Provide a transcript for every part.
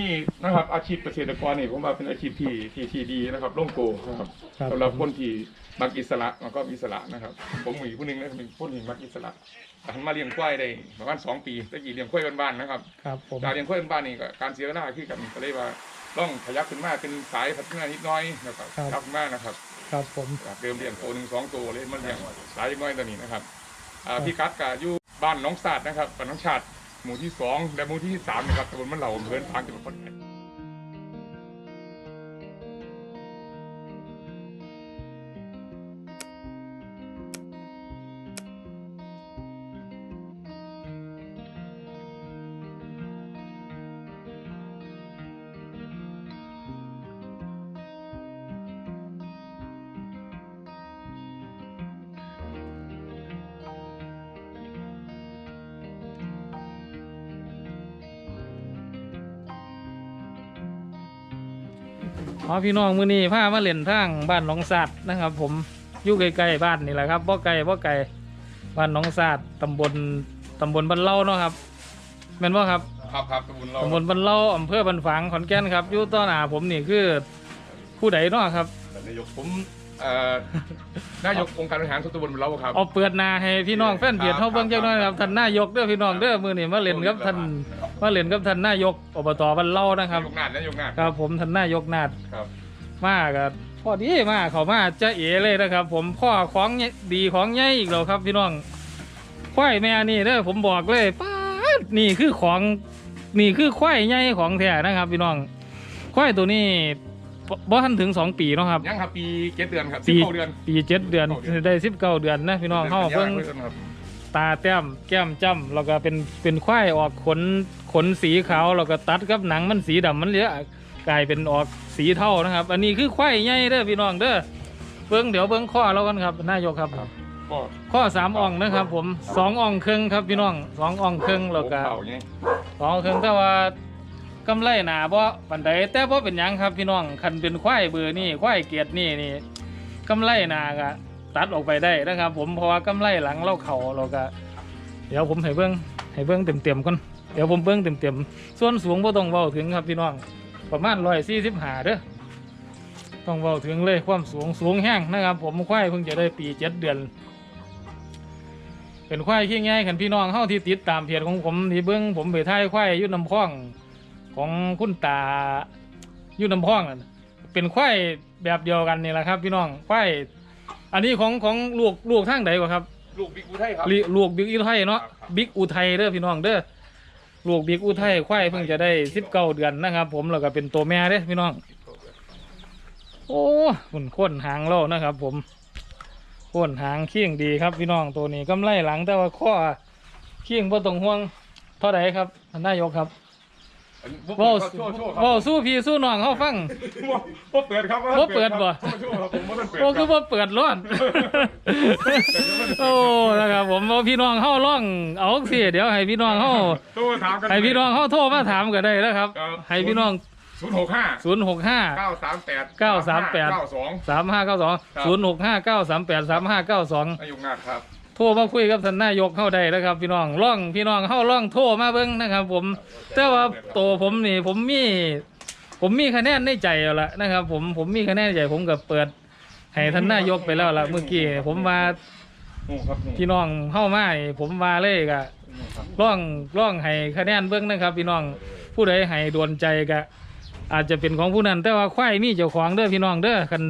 นี้นะครับอาชีพเกษตรกรนี่ผมว่าเป็นอาชีพที่ที่ที่ดีนะครับร่มโกนะครับครับ สำหรับคนที่มักอิสระแล้วก็อิสระนะครับ ผมมีผู้หนึงนะเป็นคนที่มักอิสระหันมาเลี้ยงควายได้ประมาณสองปีตะกี้เลี้ยงควายบ้านๆนะครับ ครับผม การเลี้ยงควายบ้านๆนี่ก็การเสียเวลาคือกันก็เลยว่าต้องขยับขึ้นมาเป็นสายพัฒนานิดหน้อยนะครับ ขยับขึ้นมานะครับครับผม จากเดิมเลี้ยงตัวหนึ่งสองตัวเลยมันเลี้ยงหลายน้อยตัวนี้นะครับอ่าพี่กัดกับอยู่บ้านหน้องศาสตร์นะครับบ้านหน้องชาติ หมู่ที่สองและหมู่ที่สามนะครับตำบลมันเหล่าอำเภอทางจังหวัดขอนแก่น อ๋อพี่น้องมื้อนี้พามาเล่นทางบ้านหนองสัตว์นะครับ ผมอยู่ใกล้ๆบ้านนี่แหละครับบ่ไกลบ่ไกลบ้านหนองสัตว์ตำบลตำบลบ้านเล่าเนาะครับแม่นบ่ครับครับครับตำบลเราตำบลบ้านเล่าอำเภอบ้านฝางขอนแก่นครับอยู่ต่อหน้าผมนี่คือผู้ใดเนาะครับนายกผม เอ่อนายกองค์การบริหารส่วนตำบลเราครับ เอาเปิดหน้าให้พี่น้องแฟนเบียดเฮาเบิ่งจักหน่อยครับท่านนายกเด้อพี่น้องเด้อมื้อนี้มาเล่นกับท่านมาเล่นกับท่านนายกอบตบ้านเล่านะครับนายกนาดนายกนาดครับผมท่านนายกนาดครับ มากับพอดีมาเขามาจะเอเลยนะครับ ผมพ่อของใหญ่ดีของใหญ่อีกแล้วครับ พี่น้องควายแม่นี่เด้อผมบอกเลยป้าดนี่คือของนี่คือควายใหญ่ของแท้นะครับ พี่น้องควายตัวนี้ บ่บ่ทันถึงสองปีเนาะครับยังครับปีเจ็ดเดือนครับปีสิบเก้าเดือน ปีเจ็ดเดือนได้สิบเก้าเดือนนะพี่น้องเข้าเพิ่งครับตาแต้มแก้มจ้ำแล้วก็เป็นเป็นควายออกขนขนสีขาวแล้วก็ตัดกับหนังมันสีดำมันเหลือกลายเป็นออกสีเทานะครับ อันนี้คือควายใหญ่เด้อพี่น้องเด้อเบิ้งเดี๋ยวเบิ้งข้อแล้วกันครับนายกครับก็ข้อสามอ่องนะครับ ผมสองอ่องครึ่งครับพี่น้องสองอ่องครึ่งแล้วก็เข่าไงสองอ่องครึ่งแต่ว่า กำไรหนาบ่ปันใดแต่บ่เป็นหยังครับพี่น้องคันเป็นควายเบอร์นี่ควายเกียรตินี่นี่กำไรหนาก็ตัดออกไปได้นะครับ ผมเพราะว่ากำไรหลังเราเข่าเราก็เดี๋ยวผมให้เบิ้งให้เบิ้งเต็มๆก่อนเดี๋ยวผมเบิ้งเต็มๆส่วนสูงบ่ต้องเว้าถึงครับพี่น้องประมาณร้อยสี่สิบหาเด้อต้องเว้าถึงเลยความสูงสูงแห้งนะครับ ผมควายเพิ่งจะได้ปีเจ็ดเดือน เป็นควายขี้ง่ายขันพี่น้องเข้าที่ติดตามเพจของผมที่เบิ้งผมไปถ่ายควายอยุ่น้ำพอง ของคุณตาอยุ่น้ำพองนั่นเป็นควายแบบเดียวกันนี่แหละครับ พี่น้องควายอันนี้ของของลูกลูกทางใดกว่าครับลูกบิ๊กอุทัยครับ ลิลูกบิ๊กอุทัยเนาะครับ บิ๊กอุทัยเด้อพี่น้องเด้อลูกบิ๊กอุทัยควายเพิ่งจะได้สิบเก้าเดือนนะครับ ผมแล้วก็เป็นตัวแม่เด้อพี่น้อง โอ้หุ่นข้นหางเล่านะครับ ผมข้นหางเคียงดีครับพี่น้องตัวนี้กำไรหลังแต่ว่าข้อเคียงบ่ต้องห่วงเท่าไหร่ครับท่านนายกครับว้า เว้าโชว์โชว์ครับเว้าสู้พี่สู้น้องเขาฟัง บ่เปิดครับบ่เปิดบ่ โชว์โชว์ครับผมบ่ทันเปิดโอ้คคืรัอบว่าเปิดร้อนโอ้นะครับผมเอาพี่น้องเข้าล่องเอาสิเดี๋ยวให้พี่น้องเข้าโทรถามกัน ให้พี่น้องเข้าโทรมาถามก็ได้นะครับ ครับ ให้พี่น้อง ศูนย์หกห้า0 6 5 เก้าสามแปดเก้าสามแปดเก้าสอง3 5 9 2 0 6 5 9 3 8 3 5 9 2นายกนาดครับโทรมาคุยกับท่านนายกเข้าได้นะครับ พี่น้องล่องพี่น้องเข้าล่องโทรมาเบิ้งนะครับ ผมแต่ว่าโตวผมนี่ผมมีผมมีคะแนนในใจแล้วละนะครับ ผมผมมีคะแนนในใจผมก็เปิดให้ท่านนายกไปแล้วละเมื่อกี้ผมว่าพี่น้องเข้ามาผมว่าเลยกะร่องร่องให้คะแนนเบิ้งนะครับ พี่น้องผู้ใดให้ดวนใจกะ อาจจะเป็นของผู้นั้น แต่ว่าควายมีเจ้าของเด้อพี่น้องเด้อคัน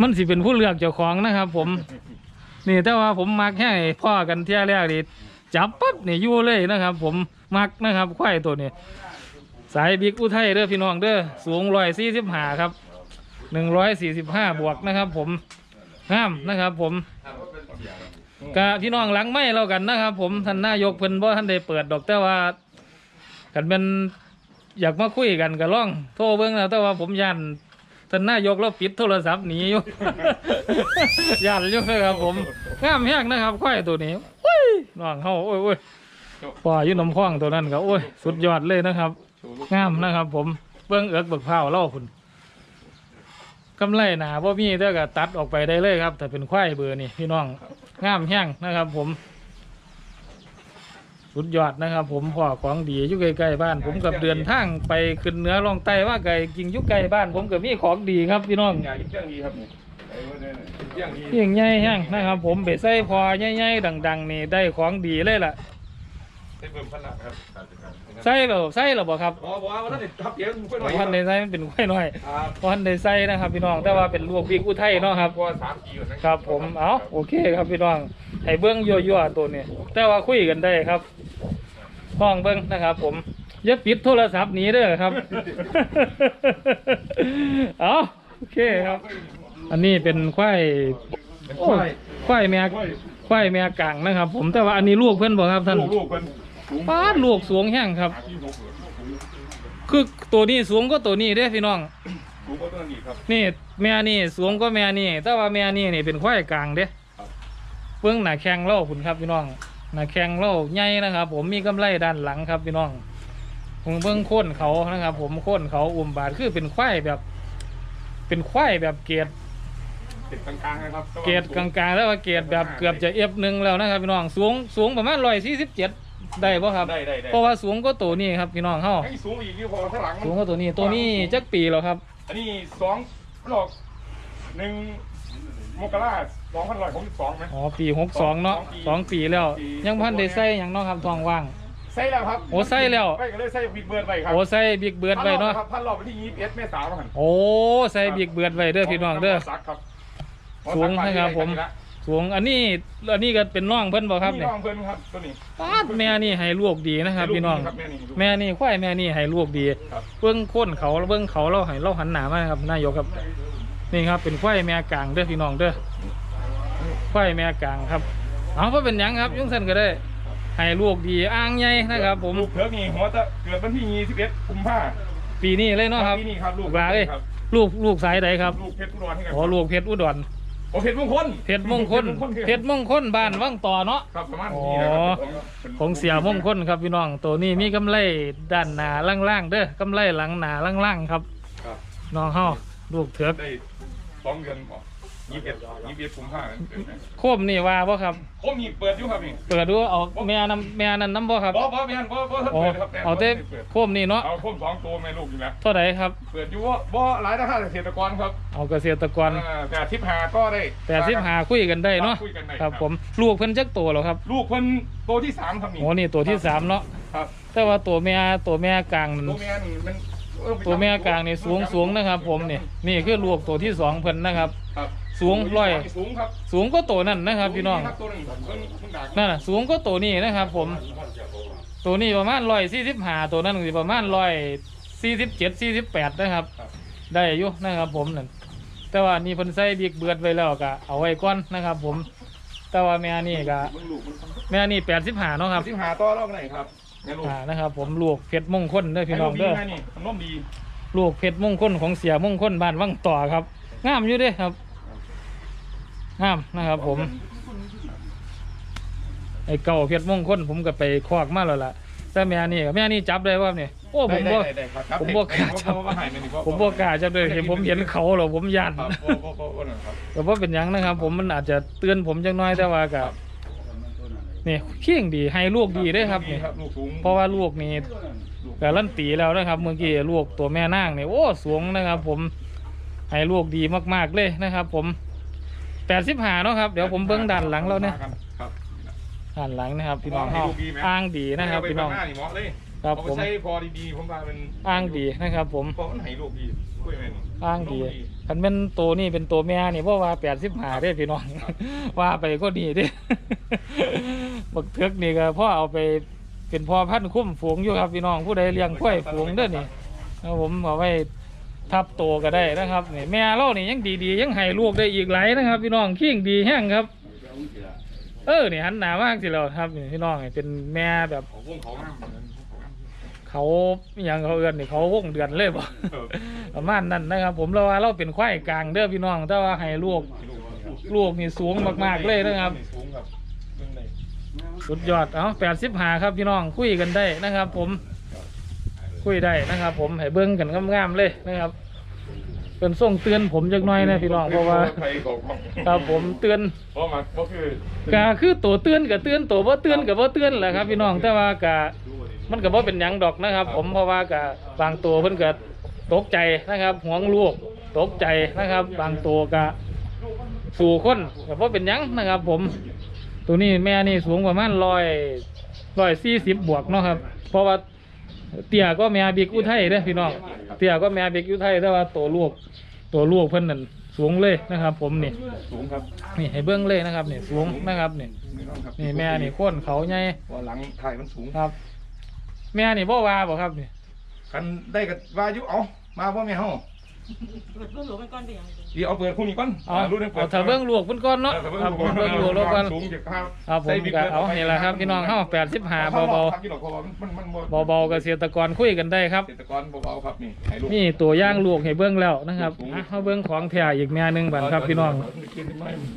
มันสิเป็นผู้เลือกเจ้าของนะครับ ผม นี่แต่ว่าผมมักให้พ่อกันเที่ยแรกนี่จับปั๊บนี่ยู่เลยนะครับ ผมมักนะครับควายตัวนี้สายบิ๊กอุทัยเด้อพี่น้องเด้อสูงร้อยสี่สิบห้าครับหนึ่งร้อยสี่สิบห้าบวกนะครับ ผมงามนะครับ ผมกะพี่น้องหลังไม่เรากันนะครับ ผมท่านนายกเพิ่นบ่ท่านได้เปิดดอกแต่ว่ากันเป็นอยากมาคุยกันก็ล่อง โทรเบิ่งแล้วแต่ว่าผมยัน ท่านนายกเราปิดโทรศัพท์หนีอยู่ ยันอยู่นะครับผมงามแฮกนะครับควายตัวนี้โอ้ยน้องเฮาโอ้ยโอ้ยปล่อยอยู่น้ำคล้องตัวนั้นก็โอ้ยสุดยอดเลยนะครับ งามนะครับ ผมเบื้องเอือกเบิกเผาเล่าคุณกำไรหนาพ่มีแต่ก็ตัดออกไปได้เลยครับ แต่เป็นควายเบอร์นี่พี่น้องงามแห้งนะครับ ผม สุดยอดนะครับ ผมพ่อของดีอยู่ใกล้ๆบ้าน ผมกับเดินทางไปขึ้นเหนือลงใต้ว่าไกลจริงอยู่ใกล้บ้าน ผมกับมีของดีครับพี่น้องอยากกินเที่ยงดีครับนี่ไอ้เว้ยเนี่ยเที่ยงดีเพียงใหญ่แห้งนะครับ ผมไปใส่พอใหญ่ๆดัง ๆ นี่ได้ของดีเลยล่ะได้เบิ่มพันละครับ ใส่แบบใส่หรอบ่ครับบอบอกว่าวันนั้นทับเดี๋ยวค่อยหน่อยพันในใส่มันเป็นไข่น้อยครับพันในใส่นะครับพี่น้องแต่ว่าเป็นลวกพริกอุทัยเนาะครับเพราะว่าสามกีก่อนนะ ครับผม เอาโอเคครับพี่น้องให้เบิ้งยั่วๆตัวนี้ แต่ว่าคุยกันได้ครับ ห้องเบิ้งนะครับ ผมอย่าปิดโทรศัพท์หนี้เด้อครับ เอาโอเคครับ อันนี้เป็นควายเป็นโอ้ควายควายแม่ควายควายแม่กลางนะครับ ผม แต่ว่าอันนี้ลูกเพื่อนบอกครับท่าน ลูกลูกเป็นสูง ป้าดลูกสูงแห้งครับหาที่หกเหรอสูงคือตัวนี้สูงก็ตัวนี้เด้อพี่น้อง สูงกว่าตัวนี้ครับ นี่แม่นี่สูงก็แม่นี่แต่ว่าแม่นี่นี่เป็นควายกลางเด้ครับเบื้องหน้าแข้งเล่าคุณครับพี่น้องหน้าแข้งเล่าใหญ่นะครับ ผมมีกำไลด้านหลังครับพี่น้องผมเบื้องโค่นเขานะครับ ผมโค่นเขาอุ้มบาดคือเป็นควายแบบ เป็นควายแบบเกรดติดกลางๆนะครับเกรดกลางๆ แล้วว่าเกรดแบบเกือบจะเอฟหนึ่งแล้วนะครับพี่น้องสูงสูงประมาณร้อยสี่สิบเจ็ด ได้ป่ะครับ ได้ได้ได้เพราะว่าสูงก็ตัวนี้ครับพี่น้องเฮาให้สูงอีกที่พอข้างหลังมันสูงก็ตัวนี้ตัวนี้จักปีแล้วครับ อันนี้สองหลอกหนึ่งมกราสองพันร้อยหกสิบสองไหมอ๋อปีหกสองเนาะสองปีแล้วปียังพันได้ใส่หยังเนาะครับทองว่างใส่แล้วครับโอ้ใส่แล้วไปก็เลยใส่บิ๊กเบิร์ดไปครับโอ้ใส่บิ๊กเบิร์ดไว้เนาะพันรอบวันที่ยี่สิบเอ็ดเมษายนครับโอ้ใส่บิ๊กเบิร์ดไว้เด้อพี่น้องเด้อสักครับสูงนะครับผม สูงอันนี้อันนี้ก็เป็นน้องเพิ่นบ่ครับนี่เนี่ยน้องเพิ่นครับตัวนี้ปาดแม่นี่ให้ลูกดีนะครับพี่น้อง ครับแม่นี่ลูก แม่นี่ควายแม่นี่ให้ลูกดี ครับ เบื้องโค้นเขาเบื้องเขาเราให้เราหันหน้ามานะครับนายกครับ นี่ครับเป็นควายแม่กลางเด้อพี่น้องเด้อควายแม่กลางครับเอาเพราะเป็นหยังครับยุ่งสั้นก็ได้ให้ลูกดีอ่างใหญ่นะครับ ผมลูกเถิกนี่หัวจะเกิดวันที่ยี่สิบเอ็ดกุมภาปีนี้เลยเนาะครับปีนี้ครับลูกลาเลย ครับลูกลูกสายใดครับ ลูกเพชรอุดรให้กันอ๋อลูกเพชรอุดร โอ้เพชรมงคลเพชรมงคลเพชรมงคลบ้านว่างต่อเนาะครับประมาณนี้นะครับเป็นของเสียมงคลครับพี่น้องตัวนี้มีกำไรด้านหน้าล่างๆเด้อกำไรหลังหน้าล่างๆครับครับน้องเฮาลูกเถือกได้สองเดือน ยี่สิบเอ็ดยี่สิบเอ็ดกุมภาพันธ์เดือนไหนโคมนี่ว่าบ่ครับผมมีเปิดอยู่ครับนี่เปิดดูเอาแม่น้ำแม่นั่นน้ำบ่ครับบ่บ่แม่นบ่บ่ท่านโอ้เปิดครับแม่นเอาเต้บ่ได้เปิดโคมนี่เนาะเอาผมสองตัวแม่ลูกอยู่นะเท่าไหร่ครับ เปิดอยู่ว่าบ่หลายนะครับเกษตรกรครับเอาเกษตรกรอ่าแต่ทิพหาก็ได้แต่สิบหาคุยกันได้เนาะคุยกันได้ครับผมลูกเพิ่นจักตัวแล้วครับ ลูกเพิ่นตัวที่สามครับนี่โอ้นี่ตัวที่สามเนาะครับแต่ว่าตัวแม่ตัวแม่กลางนั่นตัวแม่นี่มันเออไปตัวแม่กลางนี่สูงสูงนะครับ ผมนี่นี่คือลูกตัวที่สองเพิ่นนะครับครับ สูงร้อยสูงครับสูงก็ตัวนั่นนะครับ พี่น้องครับตัวนี้เพิ่นเพิ่นด่านั่นน่ะสูงก็ตัวนี้นะครับ ผม ตัวนี้ประมาณร้อยสี่สิบห้าตัวนั้นสิประมาณร้อยสี่สิบเจ็ดสี่สิบแปดนะครับครับได้ได้อยู่นะครับ ผมนั่นแต่ว่านี่เพิ่นใส่บิ๊กเบิร์ดไว้แล้วก็เอาไว้ก่อนนะครับ ผม แต่ว่าแม่นี่ก็เบิ่งลูกมันแม่นี่แปดสิบห้าเนาะครับทิพหาต่อรอบไหนครับแม่ลูกอ่านะครับ ผมลูกเพชรมงคลเด้อพี่น้องเด้อแม่ลูกดีแม่นี่น้มดีลูกเพชรมงคลของเสียมงคลบ้านวังต่อครับงามอยู่เด้ครับ งามนะครับ ผม ไอ้เก่าเพชรมงคลผมก็ไปคอกมาแล้วล่ะแต่แม่นี่กับแม่นี่จับได้ว่าเนี่ยโอ้ผมบ่ได้ได้ได้ครับครับผมบ่กล้าจับผมบ่ให้แม่นี่ผมบ่กล้าจับเลยเห็นผมเห็นเขาแล้วผมยันครับบ่บ่บ่บ่นั่นครับแต่ว่าเป็นหยังนะครับ ผมมันอาจจะเตือนผมจังน้อยแต่ว่ากับนี่เคียงดีให้ลูกดีได้อครับนี่ลูกสูงเพราะว่าลูกนี่การันตีแล้วนะครับ เมื่อกี้ลูกตัวแม่นางนี่โอ้สูงนะครับ ผมให้ลูกดีมากๆเลยนะครับ ผม แปดสิบหาเนาะครับ เดี๋ยวผมเบิ้งด้านหลังแล้วเนี่ยครับด้านหลังนะครับ พี่น้องให้เฮาลูกดีไหมอ้างดีนะครับพี่น้องเาไปข้าหานี่เหมาะเลยครับเอาผไปมใช้พอดีๆผมว่าเป็นอ้างดีนะครับ ผมเพราะมันให้ลูกดีคุยแม่นี่อ้างดีลูกคันเป็นตัวนี่เป็นตัวแม่นี่เพราะว่าแปดสิบหาได้อพี่น้อง ว่าไปก็ดีเด้บักเทือกนี่ก็พ่อเอาไปเป็นพ่อพันธุ์คุ้มฝูงอยู่ครับพี่น้องผู้ใดเลี้ยงกล้วยฝูงเด้อนี่ครับผมเอาไว้ ทับโตก็ได้นะครับนี่แม่เรานี่ยังดีๆยังให้ลูกได้อีกหลายนะครับ พี่น้องขิ้งดีแห้งครับ เออนี่หันหนามากสิเราครับนี่พี่น้องนี่เป็นแม่แบบของวงเขางามเหมือนกันเขาอหย่างเขาเอื้อนนี่เขาวงเดือนเลยบ่เออประมาณนั้นนะครับ ผมเราว่าเราเป็นควายกลางเด้อพี่น้องแต่ว่าให้ลูกลูกนี่สูงมากๆเลยนะครับสูงครับเบิ่งได้สุดยอด เอาแปดสิบหาครับพี่น้องคุยกันได้นะครับผม คุยได้นะครับ ผมให้เบิ้งกันงามๆเลยนะครับเป็นส่งเตือนผมจักหน่อยนะพี่น้องเพราะว่าใครของครับผมเตือนเพราะมันก็คือก็คือตัวเตือนกับเตือนตัวบ่เตือนกับบ่เตือนแหละครับ พี่น้องแต่ว่ากะมันก็บ่เป็นหยังดอกนะครับ ผมเพราะว่ากะบางตัวเพิ่นก็ตกใจนะครับห่วงลูกตกใจนะครับ บางตัวก็สู่คนก็บ่เป็นหยังนะครับ ผม ตัวนี้แม่นี่สูงประมาณร้อยร้อยสี่สิบบวกเนาะครับ เพราะว่า เตี้ยก็แม่บิ๊กอุทัยเด้อพี่น้องเตี้ยก็แม่บิ๊กอุทัยแต่ว่าตัวลูกตัวลูกเพิ่นนั่นสูงเลยนะครับ ผมนี่สูงครับนี่ให้เบื้องเลยนะครับนี่สูงนะครับนี่นี่ต้องครับนี่แม่นี่โค่นเขาใหญ่ว่าหลังถ่ายมันสูงครับ แม่นี่บ่ว่าบ่ครับนี่กันได้กับวายุเอามาพ่อแม่เฮา เปิดเบื้องหลังมันก่อนไปยังเดี๋ยวเอาเปิดคู่นี้ก่อนเอารุ่นนี้เปิเอาดถ้าเบื้องลูกเพิ่นก่อนเนาะออครับผมเบื้องลูกแล้วก่อนสูงจากครับครับผมก็เอานี่แหละครับพี่น้องเฮา85เบาครับพี่น้องเพราะว่ามันมันมันๆเบาๆเกษตรกรคุยกันได้ครับ เกษตรกรเบาๆครับนี่ให้ลูกนี่ตัวอย่างลูกให้เบื้องแล้วนะครับอะเฮาเบื้องของแท้อีกแม่หนึงบัดครับพี่น้อง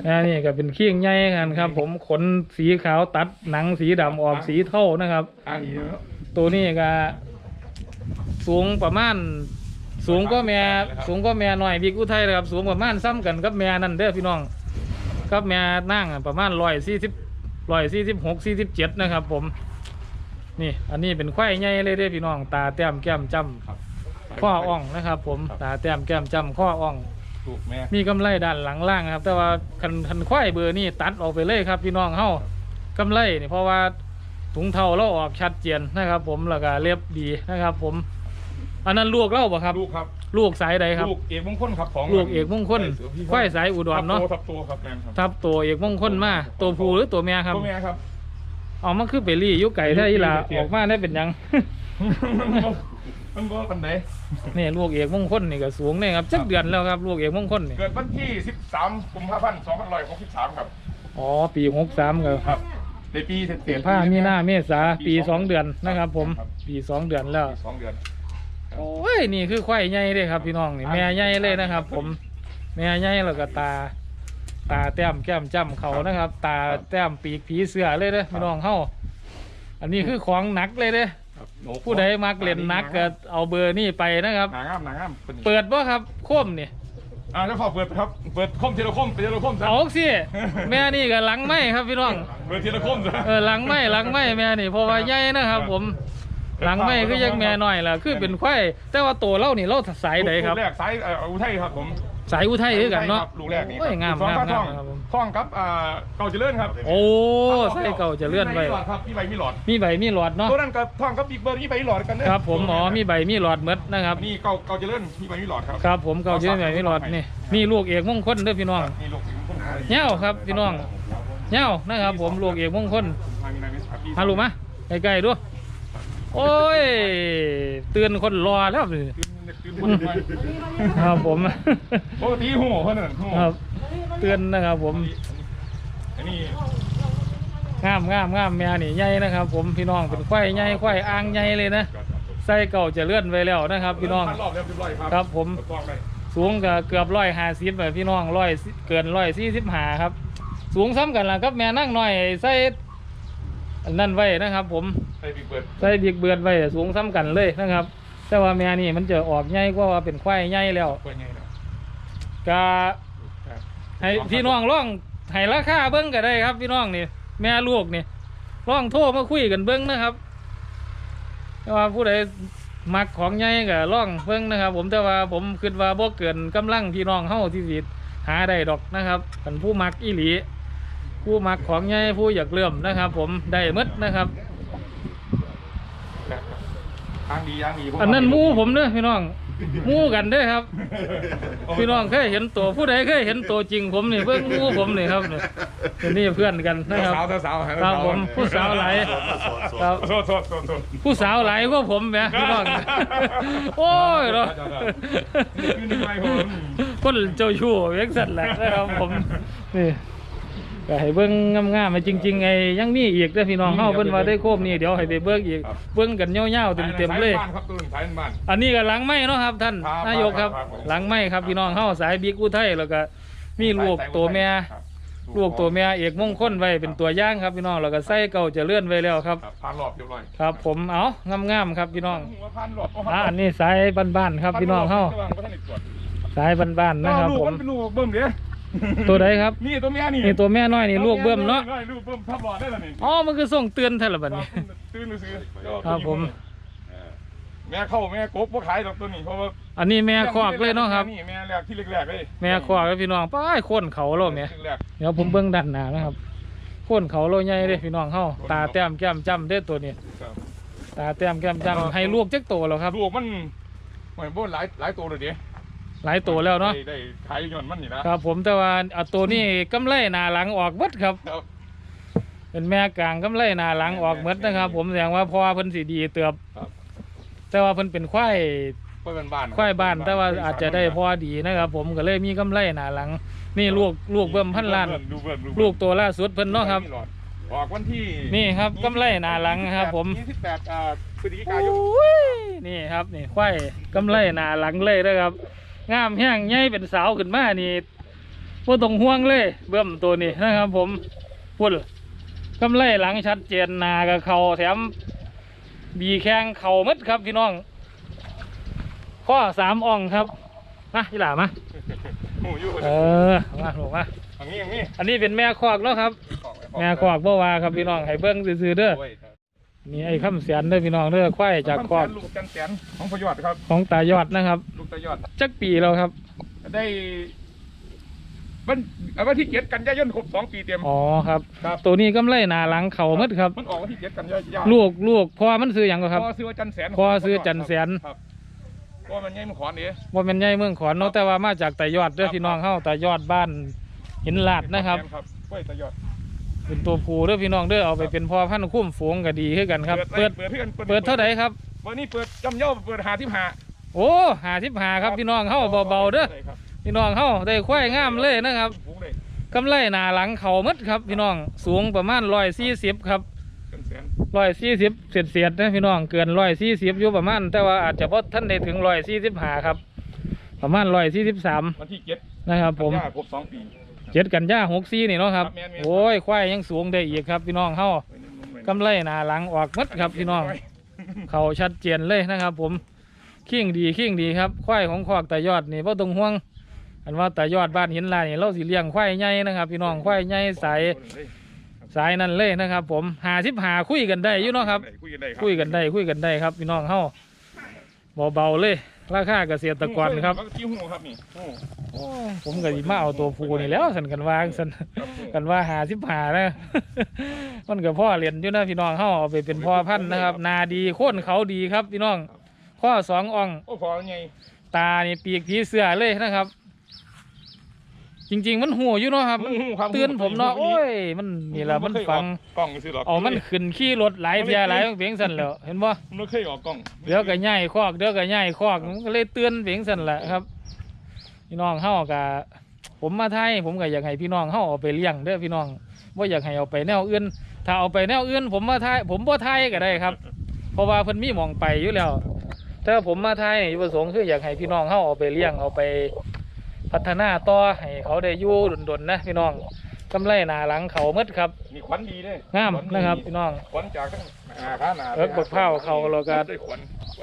แม่นี่ก็เป็นเขี้ยงใหญ่กันครับ ผมขนสีขาวตัดหนังสีดำออกสีเท่านะครับ อันนี้เนาะตัวนี้ก็สูงประมาณ สูงก็แม่สูงก็แม่หน่อยบิ๊กอุทัยเลยครับสูงประมาณซ้ำกันกับแม่นั่นเด้อพี่น้องกับแม่นั่งอะประมาณร้อยสี่สิบร้อยสี่สิบหกสี่สิบเจ็ดนะครับ ผม นี่ อันนี้เป็นควายใหญ่เลยเด้อพี่น้อง ตาแต้มแก้มจ้ครับำข้ออ่องนะครับ ผมตาแต้มแก้มจ้ำข้ออ่องลูกแม่มีกำไรด้านหลังล่างครับ แต่ว่าคันคันควายเบอร์นี่ตัดออกไปเลยครับ พี่น้องเฮากำไรนี่เพราะว่าถุงเท้าเราออกชัดเจนนะครับ ผมแล้วก็เรียบดีนะครับ ผม อันนั้นลูกเล่าบ่ครับลูกครับลูกสายใดครับ ลูกเอกมงคลครับของลูกเอกมงคลควายสายอุดรเนาะทับตัวครับแม่ครับทับตัวเอกมงคลมาตัวผู้หรือตัวแม่ครับตัวแม่ครับเอามันคือเปรี่อยุไก่ถ้าอีหลาออกมาได้เป็นหยังมันบ่กันไหนนี่ลูกเอกมงคลนี่ก็สูงเลยครับจักเดือนแล้วครับลูกเอกมงคลนี่เกิดวันที่13กุมภาพันธ์2563ครับอ๋อปีหกสามก็ครับในปีเศษเปลี่ยนผ้ามีหน้าเมษาปีสองเดือนนะครับ ผมปีสองเดือนแล้วปีสองเดือน โอ้ยนี่คือควายใหญ่เลยครับพี่น้องนี่แม่ใหญ่เลยนะครับ ผมแม่ใหญ่แล้วก็ตา ตาแต้มแก้มจ้ำเขานะครับ ตาแต้มปีกผีเสือเลยเด้อพี่น้องเฮาอันนี้คือของหนักเลยเด้อครับผู้ใดมักเล่นหนักก็เอาเบอร์นี่ไปนะครับหนางามหนางามเปิดบ่ครับโคมนี่อ่าแล้วพอเปิดครับ เปิดคมทีละคมไปทีละคมซะเอาสิแม่นี่ก็หลังไม้ครับพี่น้องเปิดทีละคมซะเออหลังไม้หลังไม้แม่นี่เพราะว่าใหญ่นะครับ ผม หลังไม้คือยังแม่น้อยล่ะคือเป็นควายแต่ว่าตัวเล่านี่เล่าสายใดครับลูกแรกสายเอ่ออุทัยครับผมสายอุทัยคือกันเนาะครับลูกแรกนี่โอ้ยงามสองงามฟ้าทองงามครับผมทองครับอ่าเก่าเจริญครับ โอ้ใส่เก่าจะเลื่อนไปมีใบมีหลอดครับมีใบมีหลอดมีใบมีหลอดเนาะตัวนั้นกับทองกับบิ๊กเบิร์ดมีใบมีหลอดกันเนี่ยครับผมหมอมีใบมีหลอดหมดนะครับนี่เก่าเก่าเจริญมีใบมีหลอดครับครับผมเก่าเยอะใบมีหลอดนี่นี่ลูกเอกมงคลเด้อพี่น้องนี่ลูกถึงคนไทยเงาครับพี่น้องเงานะครับผมลูกเอกมงคลทางมีนายมิสครับพี่มาลูกมาใกล้ๆดู โอ้ยเตือนคนรอแล้วนี่ตื่นตื่นตื่นตื่นครับผมปกติหูเพื่อนน่ะหูครับ เตือนนะครับผมอันนี้งามงามงามแม่นี่ใหญ่นะครับ ผมพี่น้องเป็นควายใหญ่ควายอ่างใหญ่เลยนะใส่เก่าจะเลื่อนไว้แล้วนะครับ พี่น้องพันรอบเรียบร้อยครับครับผมกล้องได้สูงก็เกือบร้อยห้าสิบแบบพี่น้องร้อยเกินร้อยสี่สิบห้าครับ สูงซ้ำกันละครับแม่นั่งหน่อยใส่ อันนั่นไว้นะครับ ผมใส่บิ๊กเบิร์ดใส่บิ๊กเบือนไว้สูงซ้ำกันเลยนะครับ แต่ว่าแม่นี่มันจะออกใหญ่กว่าว่าเป็นควายใหญ่แล้วกล้วยไงเนาะก็ให้พี่น้องร่องให้ราคาเบิ้งก็ได้ครับ พี่น้องนี่แม่ลูกนี่ร่องโทรมาคุยกันเบิ้งนะครับแต่ว่าผู้ใดมักของใหญ่ก็ร่องเบิ้งนะครับ ผมแต่ว่าผมคิดว่าบ่เกินกำลังพี่น้องเฮาที่สิหาได้ดอกนะครับเป็นผู้มักอีหลี ผู้มักของใหญ่ผู้อยากเลื่อมนะครับ ผมได้หมดนะครับ ทางดีย่างดีอันนั้นหมูผมเด้อพี่น้องหมูกันเด้อครับ พี่น้องเคยเห็นตัวผู้ใดเคยเห็นตัวจริงผมนี่เพิ่งหมูผมนี่ครับนี่เป็นนี่เพื่อนกันนะครับสาวสาวครับผมผู้สาวหลาย ครับ โทษโทษโทษโทษ ผู้สาวหลายกว่าผมแหมพี่น้อง โอ้ยเนาะนี่คือไม่ผม คนเจ้าชู้เว็กสันแหละนะครับผมนี่ ก็ให้เบิ้งงามๆมาจริงๆไงยังมีอีกเด้อพี่น้องเฮาเพิ่นว่าได้โคมนี่เดี๋ยวให้ไปเบิ้งอีกเบิ้งกันยาวๆเต็มๆเลยบ้านครับตัวนึงสายบ้านอันนี้ก็หลังไม้เนาะครับ ท่านครับนายกครับครับผมหลังไม้ครับพี่น้องเฮาสายบิ๊กอุทัยแล้วก็มีลูกตัวแม่ลูกตัวแม่เอกมงคลไว้เป็นตัวอย่างครับพี่น้องแล้วก็ใส่เก่าจะเลื่อนไว้แล้วครับผ่านรอบเรียบร้อยครับ ผมเอางามๆครับพี่น้องผ่านรอบอ่าอันนี้สายบ้านๆครับพี่น้องเฮาสายบ้านๆนะครับลูกผมมันเป็นลูกเบิ่มเด้ ตัวใดครับนี่ตัวเมียนี่นี่ตัวแม่น้อยนี่ลูกเบิ่มเนาะลูกเบิ่มทับหลอดได้แล้วนี่อ๋อมันคือส่งเตือนเท่าไหร่บัดนี้ตื่นซื้อครับผมแม่เข้าแม่กบบ่ขายดอกตัวนี้เพราะว่าอันนี้แม่คอกเลยเนาะครับนี่แม่แรกที่แรกๆเลยแม่คอกแล้วพี่น้องป้ายโคนเขาโลแม่ที่แรกเดี๋ยวผมเบิ่งด้านหน้านะครับโคนเขาโลใหญ่เด้พี่น้องเฮาตาแต้มแก้มจ้ำเด้ตัวนี้ครับตาแต้มแก้มจ้ำให้ลูกจักโตแล้วครับลูกมันเหมือนบ่หลายหลายตัวเลยเด้ หลายโตแล้วเนาะได้ได้ขายย้อนมันนี่นะครับ ผมแต่ว่าเอาตัวนี้กำไรหน้าหลังออกเบิดครับครับเป็นแม่กลางกำไรหน้าหลังออกเบิดนะครับ ผมแสดงว่าพ่อเพิ่นสิดีเติบครับแต่ว่าเพิ่นเป็นควายค่อยบ้านๆควายบ้านแต่ว่าอาจจะได้พอดีนะครับ ผมก็เลยมีกำไรหน้าหลัง นี่ลูกลูกเบิ่มพันล้านดูเบิ่มดูเบิ่มลูกตัวล่าสุดเพิ่นเนาะครับมีหลอดออกวันที่นี่ครับกำไรหน้าหลังครับ ผม28อ่าพฤศจิโอกายน้ยนี่ครับนี่ควายกำไรหน้าหลังเลยนะครับ งามแห้งใหญ่เป็นสาวขึ้นมานี่บ่ต้องห่วงเลย เบิ่มตัวนี้นะครับ ผมพุ่นกำไรหลังชัดเจนหน้ากับเขาแถม บีแข้งเข่าหมัดครับพี่น้อง ข้อสามอ่องครับมาพี่หลามาหมูอยู่เออมาหนูมาอย่างนี้อย่างนี้อันนี้เป็นแม่คอกแล้วครับ แม่คอกบ่ว่าครับพี่น้องให้เบิ้งซื่อๆเด้อโอ้ยครับ นี่ไอ้คำเสียนเด้อพี่น้องเด้อควายจากคอกลูกจันแสนของพยอดครับ ของตายอดนะครับ ลูกตายอด จักปีแล้วครับ ได้วันเอาวันที่เจ็ดกันยายนครบสองปีเต็ม อ๋อครับ ครับ ตัวนี้กำไรหนาหลังเข่าหมัดครับ มันออกวันที่เจ็ดกันยายนลูกลูกพ่อมันซื้อหยังก็ครับพ่อซื้อว่าจันแสนพ่อซื้อจันแสน ครับพ่อมันใหญ่มันขอนเด้ว่าเป็นใหญ่เมืองขอนเนาะแต่ว่ามาจากตายอดเด้อพี่น้องเฮาตายอดบ้านหินลาดนะครับครับกล้วยตายอด เป็นตัวผู้เด้อพี่น้องเด้อเอาไปเป็นพ่อพันธุ์คุ้มฝูงก็ดีคือกันครับ เปิดเปิดเพื่อนเปิดเท่าไหร่ครับวันนี้เปิดย่ำเย่าเปิดหาที่หาโอ้หาทิพหาครับพี่น้องเฮาเบาๆเด้อครับพี่น้องเฮาได้ควายงามเลยนะครับฝูงเลยกำไรหนาหลังเขาหมัดครับ พี่น้องสูงประมาณร้อยสี่สิบครับจันแสนร้อยสี่สิบเศษเศษๆนะพี่น้องเกินร้อยสี่สิบอยู่ประมาณ แต่ว่าอาจจะพอท่านได้ถึงร้อยสี่สิบห้าครับ ประมาณร้อยสี่สิบสามวันที่เจ็ดนะครับผมกันยาครบสองปี เจ็ดกันยาหกสี่นี่เนาะครับครับแม่นๆโอ้ยควายยังสูงได้อีกครับพี่น้องเฮากำไรหนาหลังออกหมัดครับพี่น้อง เขาชัดเจนเลยนะครับผมขิ้งดีขิ้งดีครับควายของคอกตายอดนี่พ่ต้องห่วง อันว่าตายอดบ้านหินลายนี่เราสิเลี้ยงควายใหญ่นะครับ พี่น้องควายใหญ่สายสายนั่นเลยนะครับ ผมหาสิบหาคุยกันได้อยู่เนาะครับ คุยกันได้ครับคุยกันได้คุยกันได้ครับ พี่น้องเฮาเบาๆเลย ราคาเกษตรกรครับกี่หูครับนี่หูโอ้ยผมก็สิมาเอาตัวผูนี่แหล้วสันกันวางสันครับหูกันว่าหาสิบหานะ มันกับพ่อเรียนอยู่นะพี่น้องเฮาเอาไปเป็นพ่อพันธุ์นะครับ นาดีโค่นเขาดีครับพี่น้องข้อสองอ่อง โอ้พอไงตานี่ปีกผีเสือเลยนะครับ จริง ๆ มันหูอยู่เนาะครับมันเตือนผมเนาะโอ้ย มันนี่แหละมันฟังกล้องซื้อหรอกเอามันขึ้นขี่รถหลายเพียหลายเพียงสันแล้วเห็นบ่มันไม่เคยออกกล้องเดี๋ยวก็ย่ายคอกเดี๋ยวก็ย่ายคอกมันก็เลยเตือนเพียงสันแหละครับพี่น้องเฮากะผมมาไทยผมก็อยากให้พี่น้องเฮาเอาไปเลี้ยงเด้อพี่น้องว่าอยากให้เอาไปแนวอื่นถ้าเอาไปแนวอื่น ผมมาไทยผมบ่ไทยก็ได้ครับ เพราะว่าเพิ่นมีหมองไปอยู่แล้วแต่ว่าผมมาไทยจุดประสงค์คืออยากให้พี่น้องเฮาเอาไปเลี้ยงเอาไป พัฒนาต่อให้เขาได้อยู่ดนๆนะพี่น้องกำไรหนาหลังเขาหมดครับ นี่ขวัญดีเลยงามนะครับพี่น้อง ขวัญจากทั้งหน้าขาหน้าเอิกบักพร้าวเขาแล้วก็ ได้ขวัญ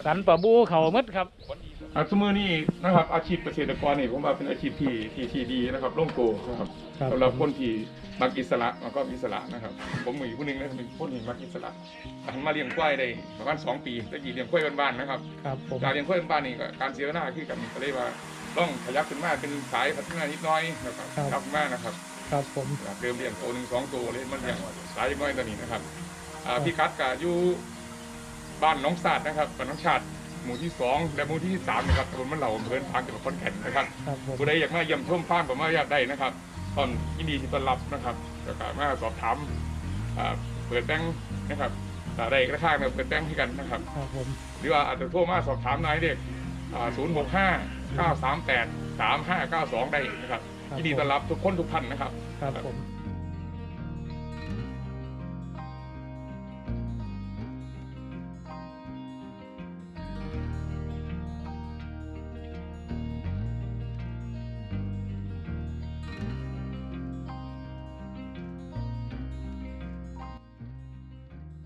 สันปะบูเขาหมดครับอะสมือนี่นะครับ อาชีพเกษตรกรนี่ผมว่าเป็นอาชีพที่ที่ที่ดีนะครับร่มโกนะครับครับ สำหรับคนที่มักอิสระมันก็อิสระนะครับ ผมมีผู้หนึงนะเป็นคนที่มักอิสระหันมาเลี้ยงควายได้ประมาณสองปีตะกี้เลี้ยงควายบ้านๆนะครับ ครับผม การเลี้ยงควายบ้านๆนี่ก็การเสียหน้าคือกันก็เลยว่า ต้องขยับขึ้นมาเป็นสายพัฒนานิดหน้อยนะครับขยับขึ้นมานะครับครับผม จากเดิมเลี้ยงตัวหนึ่งสองตัวเลยมันเลี้ยงสายน้อยตัวนี้นะครับอ่าพี่คัดกับอยู่บ้านหน้องสาดนะครับบ้านหน้องชาติหมู่ที่สองและหมู่ที่สามนะครับตำบลมันเหล่าอำเภอทางจังหวัดขอนแก่นนะครับ ครับผม ผู้ใดอยากมาเยี่ยมชมฟาร์มผมมาอยากได้นะครับตอนยินดีที่ต้อนรับนะครับแล้วก็มาสอบถามอ่าเปิดแบงค์นะครับถ้าได้กระทางเนี่ยเปิดแบงค์ให้กันนะครับ ครับผม หรือว่าอาจจะโทรมาสอบถามนายเด็กศูนย์หกห้า เก้าสามแปดสามห้าเก้าสองได้นะครับยินดีต้อนรับทุกคนทุกท่านนะครับ ครับผม